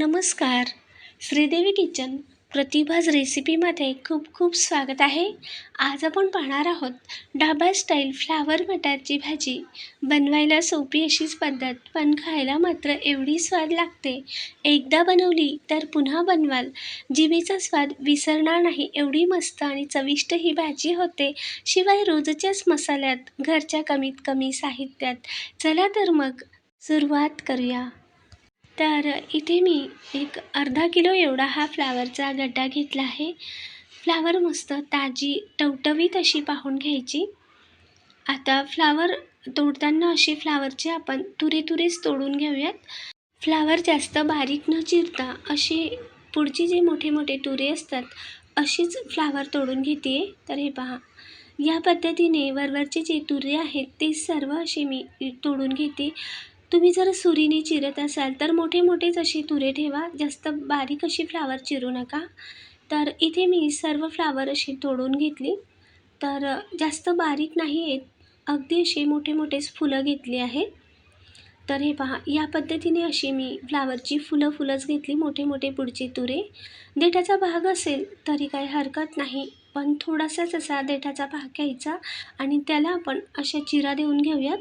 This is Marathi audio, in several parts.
नमस्कार. श्रीदेवी किचन प्रतिभाज रेसिपीमध्ये खूप खूप स्वागत आहे. आज आपण पाहणार आहोत डाबा स्टाईल फ्लावर मटारची भाजी. बनवायला सोपी अशीच पद्धत पण खायला मात्र एवढी स्वाद लागते. एकदा बनवली तर पुन्हा बनवाल. जिभेचा स्वाद विसरणार नाही एवढी मस्त आणि चविष्ट ही भाजी होते. शिवाय रोजच्याच मसाल्यात घरच्या कमीत कमी साहित्यात. चला तर मग सुरुवात करूया. तर इथे मी एक अर्धा किलो एवढा हा फ्लावरचा गड्डा घेतला आहे. फ्लावर मस्त ताजी टवटवीत अशी पाहून घ्यायची. आता फ्लावर तोडताना अशी फ्लावरचे आपण तुरे तुरेच तोडून घेऊयात. फ्लावर जास्त बारीक न चिरता असे पुढची जे मोठे मोठे तुरे असतात अशीच फ्लावर तोडून घेते तर हे पहा या पद्धतीने वरवरचे जे तुरे आहेत ते सर्व असे मी तोडून घेते. तुम्ही जर सुरीने चिरत असाल तर मोठे मोठेच असे तुरे ठेवा. जास्त बारीक अशी फ्लावर चिरू नका. तर इथे मी सर्व फ्लावर अशी तोडून घेतली. तर जास्त बारीक नाही आहेत. अगदी असे मोठे मोठेच फुलं घेतली आहेत. तर हे पहा या पद्धतीने अशी मी फ्लावरची फुलं फुलंच घेतली मोठे मोठे पुढचे तुरे. देठाचा भाग असेल तरी काही हरकत नाही पण थोडासाच असा देठाचा भाग घ्यायचा आणि त्याला आपण अशा चिरा देऊन घेऊयात.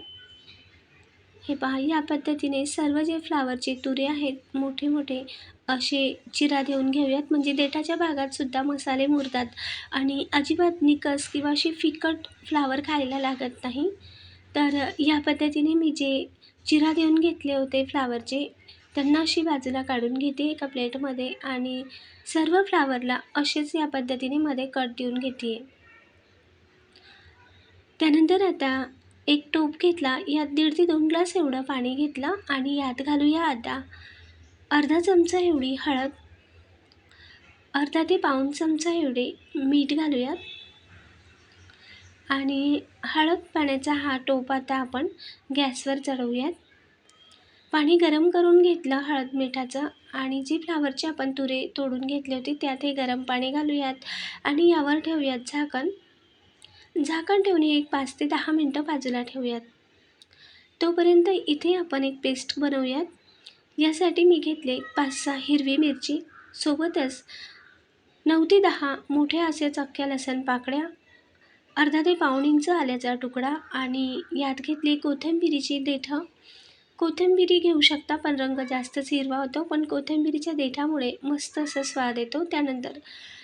हे पहा या पद्धतीने सर्व जे फ्लावरचे तुरे आहेत मोठे मोठे असे चिरा देऊन घेऊयात. म्हणजे देठाच्या भागात सुद्धा मसाले मुरतात. आणि अजिबात निकस किंवा अशी फिकट फ्लावर खायला लागत नाही. तर या पद्धतीने मी जे चिरा देऊन घेतले होते फ्लावरचे त्यांना अशी बाजूला काढून घेते एका प्लेटमध्ये आणि सर्व फ्लावरला असेच या पद्धतीने मध्ये कट देऊन घेते त्यानंतर आता एक टोप घेतला यात दीड ते दोन ग्लास एवढं पाणी घेतलं आणि यात घालूया आता अर्धा चमचा एवढी हळद अर्धा ते पाऊण चमचा एवढे मीठ घालूयात. आणि हळद पाण्याचा हा टोप आता आपण गॅसवर चढवूयात. पाणी गरम करून घेतलं हळद मिठाचं आणि जी फ्लावरची आपण तुरे तोडून घेतली होती त्यात हे गरम पाणी घालूयात आणि यावर ठेवूयात झाकण. झाकण ठेवून एक पाच ते दहा मिनटं बाजूला ठेवूयात. तोपर्यंत इथे आपण एक पेस्ट बनवूयात. यासाठी मी घेतले पाच सहा हिरवी मिरची. सोबतच नऊ ते दहा मोठ्या असे चक्क्या लसण पाकळ्या अर्धा ते पाऊण इंच आल्याचा तुकडा आणि यात घेतली कोथिंबिरीची देठं. कोथिंबिरी घेऊ शकता पण रंग जास्तच हिरवा होतो पण कोथिंबिरीच्या देठामुळे मस्त असं स्वाद येतो. त्यानंतर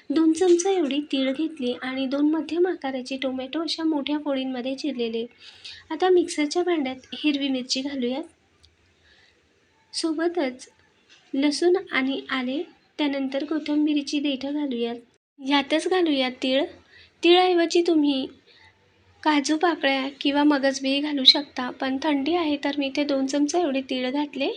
दोन चमचा एवढी तीळ घेतली आणि दोन मध्यम आकाराचे टोमॅटो अशा मोठ्या पोळींमध्ये चिरलेले. आता मिक्सरच्या भांड्यात हिरवी मिरची घालूयात. सोबतच लसूण आणि आले त्यानंतर कोथिंबिरीची देठं घालूयात. यातच घालूयात तीळ. तिळाऐवजी तुम्ही काजू पाकळ्या किंवा मगजबी घालू शकता पण थंडी आहे तर मी इथे दोन चमचे एवढे तीळ घातले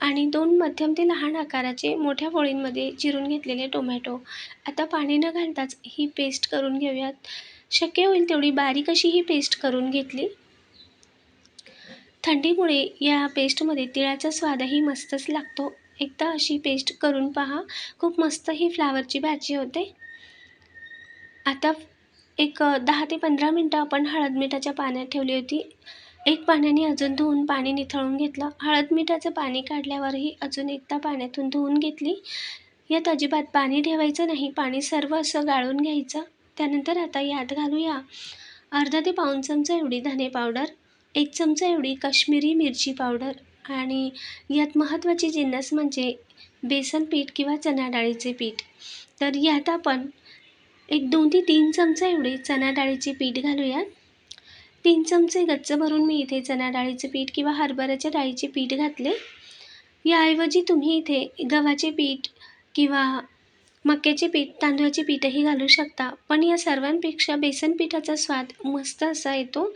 आणि दोन मध्यम ते लहान आकाराचे मोठ्या पोळींमध्ये चिरून घेतलेले टोमॅटो. आता पाणी न घालताच ही पेस्ट करून घेऊयात. शक्य होईल तेवढी बारीक अशी ही पेस्ट करून घेतली. थंडीमुळे या पेस्टमध्ये तिळाचा स्वादही मस्तच लागतो. एकदा अशी पेस्ट करून पहा. खूप मस्त ही फ्लावरची भाजी होते. आता एक दहा ते पंधरा मिनटं आपण हळद मिठाच्या पाण्यात ठेवली होती. एक पाण्याने अजून धुवून पाणी निथळून घेतलं. हळद मिठाचं पाणी काढल्यावरही अजून एकदा पाण्यातून धुवून घेतली. यात अजिबात पाणी ठेवायचं नाही. पाणी सर्व असं गाळून घ्यायचं. त्यानंतर आता यात घालूया अर्धा ते पाऊण चमचा एवढी धने पावडर एक चमचा एवढी काश्मीरी मिरची पावडर आणि यात महत्त्वाची जिन्नस म्हणजे बेसन पीठ किंवा चणा डाळीचे पीठ. तर यात आपण एक दोन ते तीन चमचा एवढे चणा डाळीचे पीठ घालूयात. तीन चमचे गच्च भरून मी इथे चणा डाळीचे पीठ किंवा हरभऱ्याच्या डाळीचे पीठ घातले. याऐवजी तुम्ही इथे गव्हाचे पीठ किंवा मक्याचे पीठ तांदूळाचे पीठही घालू शकता. पण या सर्वांपेक्षा बेसन पिठाचा स्वाद मस्त असा येतो.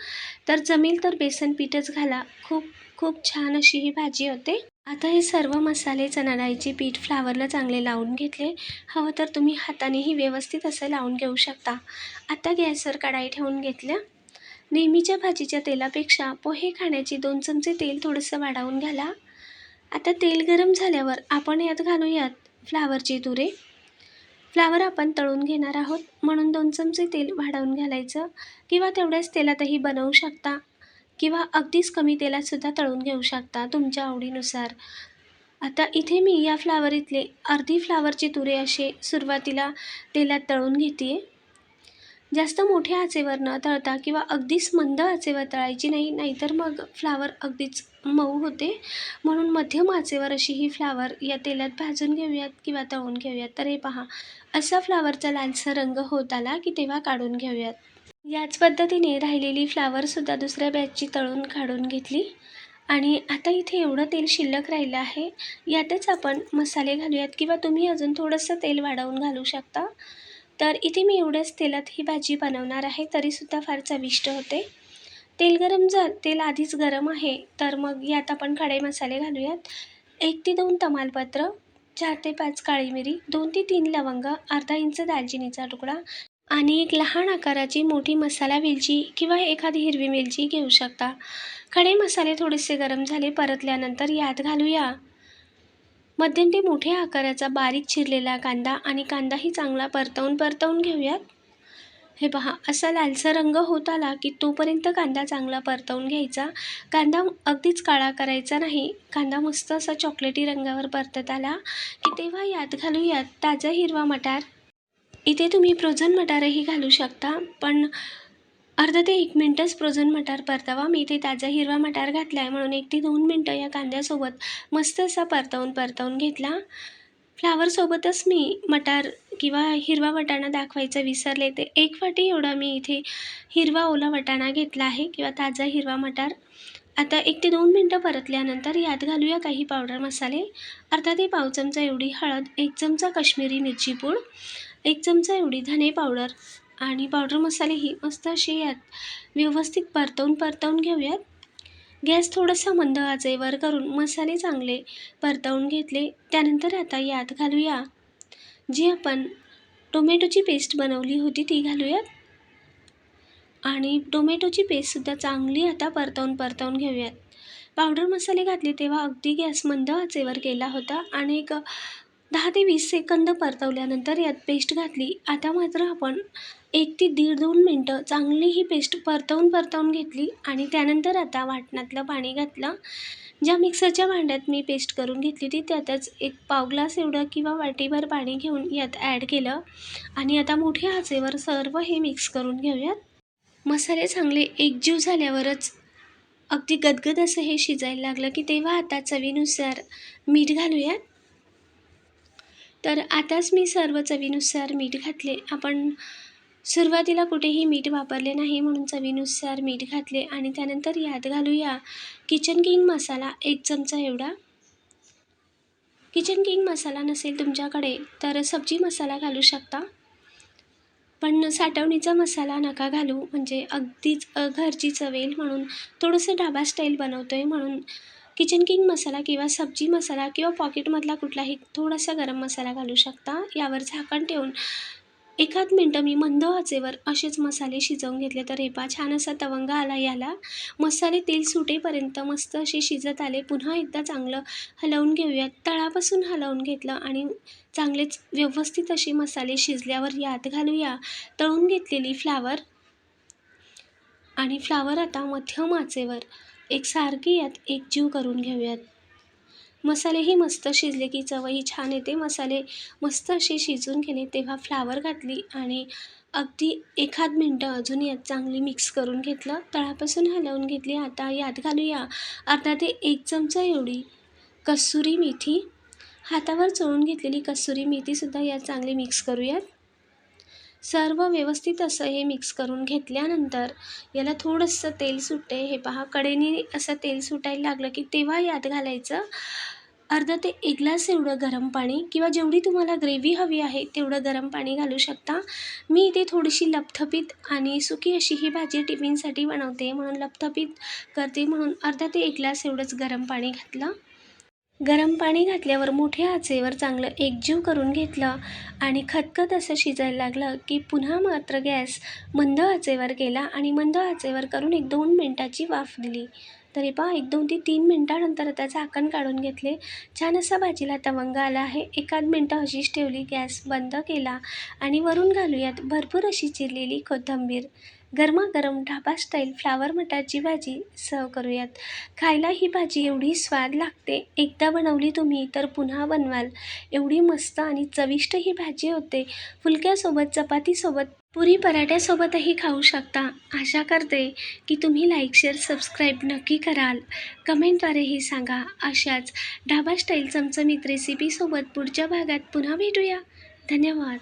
तर जमेल तर बेसन पीठच घाला. खूप खूप छान अशी ही भाजी होते. आता हे सर्व मसाले चणा डाळीचे पीठ फ्लावरला चांगले लावून घेतले. हवं तर तुम्ही हातानेही व्यवस्थित असं लावून घेऊ शकता. आता गॅसवर कढाई ठेवून घेतल्या. नेहमीच्या भाजीच्या तेलापेक्षा पोहे खाण्याची दोन चमचे तेल थोडंसं वाढवून घाला आता तेल गरम झाल्यावर आपण यात घालूयात फ्लावरची तुरे. फ्लावर आपण तळून घेणार आहोत. म्हणून दोन चमचे तेल वाढवून घालायचं. किंवा तेवढ्याच तेलातही बनवू शकता. किंवा अगदीच कमी तेलातसुद्धा तळून घेऊ शकता तुमच्या आवडीनुसार. आता इथे मी या फ्लावरीतले अर्धी फ्लावरचे तुरे असे सुरुवातीला तेलात तळून घेते आहे जास्त मोठ्या आचेवर न तळता किंवा अगदीच मंद आचेवर तळायची नाही नाहीतर मग फ्लावर अगदीच मऊ होते. म्हणून मध्यम आचेवर अशी ही फ्लावर या तेलात भाजून घेऊयात किंवा तळून घेऊयात. तर हे पहा असा फ्लावरचा लालसा रंग होत आला की तेव्हा काढून घेऊयात. याच पद्धतीने राहिलेली फ्लावरसुद्धा दुसऱ्या बॅचची तळून काढून घेतली. आणि आता इथे एवढं तेल शिल्लक राहिलं आहे यातच आपण मसाले घालूयात किंवा तुम्ही अजून थोडंसं तेल वाढवून घालू शकता. तर इथे मी एवढ्याच तेलात ही भाजी बनवणार आहे तरीसुद्धा फार चविष्ट होते. तेल गरम जर तेल आधीच गरम आहे तर मग यात आपण खडे मसाले घालूयात. एक ते दोन तमालपत्र चार ते पाच काळी मिरी दोन ते तीन लवंग अर्धा इंच दालचिनीचा तुकडा आणि एक लहान आकाराची मोठी मसाला वेलची किंवा एखादी हिरवी वेलची घेऊ शकता. खडे मसाले थोडेसे गरम झाले परतल्यानंतर यात घालूया. मध्यम ते मोठ्या आकाराचा बारीक चिरलेला कांदा आणि कांदाही चांगला परतवून परतवून घेऊयात. हे पहा असा लालसर रंग होत आला की तोपर्यंत कांदा चांगला परतवून घ्यायचा. कांदा अगदीच काळा करायचा नाही. कांदा मस्त असा चॉकलेटी रंगावर परतत आला की तेव्हा यात घालूयात ताजा हिरवा मटार. इथे तुम्ही फ्रोझन मटारही घालू शकता पण अर्धा ते एक मिनटंच फ्रोझन मटार परतावा. मी इथे ताजा हिरवा मटार घातला आहे म्हणून एक ते दोन मिनटं या कांद्यासोबत मस्त असा परतवून परतवून घेतला. फ्लावरसोबतच मी मटार किंवा हिरवा वटाणा दाखवायचं विसरले ते. एक वाटी एवढा मी इथे हिरवा ओला वटाणा घेतला आहे किंवा ताजा हिरवा मटार. आता एक ते दोन मिनटं परतल्यानंतर यात घालूया काही पावडर मसाले. अर्धा ते पाव चमचा एवढी हळद एक चमचा काश्मीरी मिरची पूड. एक चमचा एवढी धने पावडर आणि पावडर मसालेही मस्त असे यात व्यवस्थित परतवून परतवून घेऊयात. गॅस थोडासा मंद आचेवर करून मसाले चांगले परतवून घेतले. त्यानंतर आता यात घालूया जी आपण टोमॅटोची पेस्ट बनवली होती ती घालूयात. आणि टोमॅटोची पेस्टसुद्धा चांगली आता परतवून परतवून घेऊयात. पावडर मसाले घातले तेव्हा अगदी गॅस मंद आचेवर केला होता. आणि एक दहा ते वीस सेकंद परतवल्यानंतर यात पेस्ट घातली. आता मात्र आपण एक ते दीड दोन मिनटं चांगली ही पेस्ट परतवून परतवून घेतली आणि त्यानंतर आता वाटणातलं पाणी घातलं. ज्या मिक्सरच्या भांड्यात मी पेस्ट करून घेतली होती त्यातच एक पाव ग्लास एवढं किंवा वाटीभर पाणी घेऊन यात ॲड केलं. आणि आता मोठ्या आचेवर सर्व हे मिक्स करून घेऊयात. मसाले चांगले एकजीव झाल्यावरच अगदी गदगद असं हे शिजायला लागलं की तेव्हा आता चवीनुसार मीठ घालूयात. तर आताच मी सर्व चवीनुसार मीठ घातले. आपण सुरुवातीला कुठेही मीठ वापरले नाही म्हणून चवीनुसार मीठ घातले आणि त्यानंतर यात घालूया किचन किंग मसाला एक चमचा एवढा. किचन किंग मसाला नसेल तुमच्याकडे तर सब्जी मसाला घालू शकता. पण साठवणीचा मसाला नका घालू म्हणजे अगदीच घरची चवेल म्हणून थोडंसं डाबा स्टाईल बनवतो आहे म्हणून किचन किंग मसाला किंवा सब्जी मसाला किंवा पॉकेटमधला कुठलाही थोडासा गरम मसाला घालू शकता. यावर झाकण ठेवून एखाद मिनटं मी मंद आचेवर असेच मसाले शिजवून घेतले तर रेपा छान असा तवंग आला याला. मसाले तेल सुटेपर्यंत मस्त असे शिजत आले. पुन्हा एकदा चांगलं हलवून घेऊयात. तळापासून हलवून घेतलं आणि चांगलेच व्यवस्थित असे मसाले शिजल्यावर यात घालूया. तळून घेतलेली फ्लावर आणि फ्लावर आता मध्यम आचेवर एकसारखी यात एकजीव करून घेऊयात. मसालेही मस्त शिजले की चवही छान येते. मसाले मस्त असे शिजून गेले तेव्हा फ्लावर घातली आणि अगदी एखाद मिनटं अजून यात चांगली मिक्स करून घेतलं. तळापासून हलवून घेतली. आता यात घालूया अर्धा ते एक चमचा एवढी कसुरी मेथी. हातावर चोळून घेतलेली कसुरी मेथीसुद्धा यात चांगली मिक्स करूयात. सर्व व्यवस्थित असं हे मिक्स करून घेतल्यानंतर याला थोडंसं तेल सुटते हे पहा कडेने असं तेल सुटायला लागलं की तेव्हा यात घालायचं अर्धा ते एक ग्लास एवढं गरम पाणी किंवा जेवढी तुम्हाला ग्रेव्ही हवी आहे तेवढं गरम पाणी घालू शकता. मी इथे थोडीशी लपथपीत आणि सुकी अशी ही भाजी टिफिनसाठी बनवते म्हणून लपथपीत करते म्हणून अर्धा ते एक ग्लास एवढंच गरम पाणी घातलं. गरम पाणी घातल्यावर मोठ्या आचेवर चांगलं एकजीव करून घेतलं आणि खतखत असं शिजायला लागलं की पुन्हा मात्र गॅस मंद आचेवर केला आणि मंद आचेवर करून एक दोन मिनटाची वाफ दिली. तरी पहा एक दोन ते तीन मिनटानंतर आता झाकण काढून घेतले. छान असा भाजीला तवंग आला आहे. एखाद मिनटं अशीच ठेवली गॅस बंद केला आणि वरून घालूयात भरपूर अशी चिरलेली कोथिंबीर. गरमागरम ढाबा स्टाईल फ्लावर मटारची भाजी सर्व करूयात. खायला ही भाजी एवढी स्वाद लागते. एकदा बनवली तुम्ही तर पुन्हा बनवाल. एवढी मस्त आणि चविष्ट ही भाजी होते. फुलक्यासोबत चपातीसोबत पुरी पराठ्यासोबतही खाऊ शकता. आशा करते की तुम्ही लाईक शेअर सबस्क्राईब नक्की कराल. कमेंटद्वारेही सांगा. अशाच ढाबा स्टाईल चमचमीत रेसिपीसोबत पुढच्या भागात पुन्हा भेटूया. धन्यवाद.